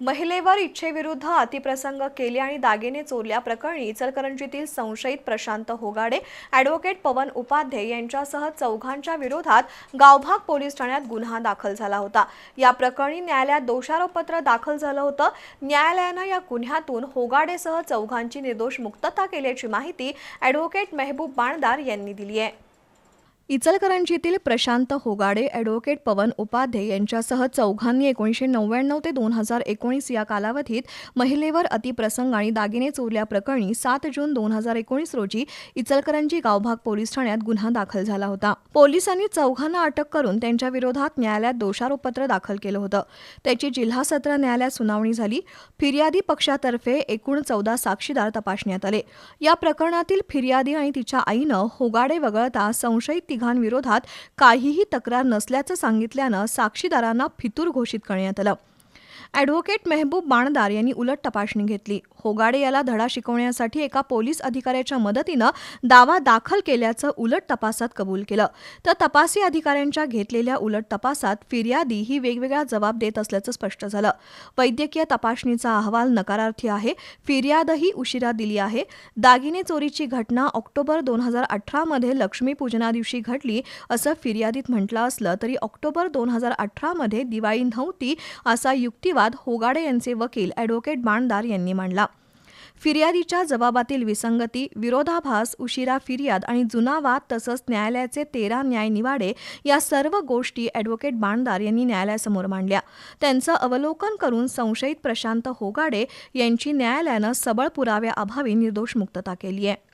महिलेवर इच्छेविरुद्ध अतिप्रसंग केले आणि दागिने चोरल्या प्रकरणी इचलकरंजीतील संशयित प्रशांत होगाडे ॲडव्होकेट पवन उपाध्ये यांच्यासह चौघांच्या विरोधात गावभाग पोलीस ठाण्यात गुन्हा दाखल झाला होता. या प्रकरणी न्यायालयात दोषारोपपत्र दाखल झालं होतं. न्यायालयानं या गुन्ह्यातून होगाडेसह चौघांची निर्दोष मुक्तता केल्याची माहिती ॲडव्होकेट मेहबूब बाणदार यांनी दिली आहे. इचलकरंजीतील प्रशांत होगाडे ॲडव्होकेट पवन उपाध्ये यांच्यासह चौघांनी एकोणीसशे नव्याण्णव ते दोन हजार एकोणीस या कालावधीत महिलेवर अतिप्रसंग आणि दागिने चोरल्याप्रकरणी सात जून दोन हजार एकोणीस रोजी इचलकरंजी गावभाग पोलीस ठाण्यात गुन्हा दाखल झाला होता. पोलिसांनी चौघांना अटक करून त्यांच्या विरोधात न्यायालयात दोषारोपपत्र दाखल केलं होतं. त्याची जिल्हा सत्र न्यायालयात सुनावणी झाली. फिर्यादी पक्षातर्फे एकूण चौदा साक्षीदार तपासण्यात आले. या प्रकरणातील फिर्यादी आणि तिच्या आईनं होगाडे वगळता संशयित तिघांविरोधात काहीही तक्रार नसल्याचं सांगितल्यानं साक्षीदारांना फितूर घोषित करण्यात आलं. ॲडव्होकेट मेहबूब बाणदार यांनी उलट तपासणी घेतली. होगाडे याला धडा शिकवण्यासाठी एका पोलीस अधिकाऱ्याच्या मदतीनं दावा दाखल केल्याचं उलट तपासात कबूल केलं. तर तपासी अधिकाऱ्यांच्या घेतलेल्या उलट तपासात फिर्यादी ही वेगवेगळा जबाब देत असल्याचं स्पष्ट झालं. वैद्यकीय तपासणीचा अहवाल नकारार्थी आहे. फिर्यादही उशिरा दिली आहे. दागिने चोरीची घटना ऑक्टोबर दोन हजार अठरामध्ये लक्ष्मीपूजना दिवशी घडली असं फिर्यादीत म्हटलं असलं तरी ऑक्टोबर दोन हजार अठरामध्ये दिवाळी नव्हती असा युक्तिवाद होगाडे यांचे वकील ॲडव्होकेट बाणदार यांनी मांडला. फिर्यादीच्या जबाबातील विसंगती विरोधाभास उशिरा फिर्याद आणि जुना वाद तसंच न्यायालयाचे तेरा न्यायनिवाडे या सर्व गोष्टी ॲडव्होकेट बाणदार यांनी न्यायालयासमोर मांडल्या. त्यांचं अवलोकन करून संशयित प्रशांत होगाडे यांची न्यायालयानं सबळ पुराव्याअभावी निर्दोष मुक्तता केली आहे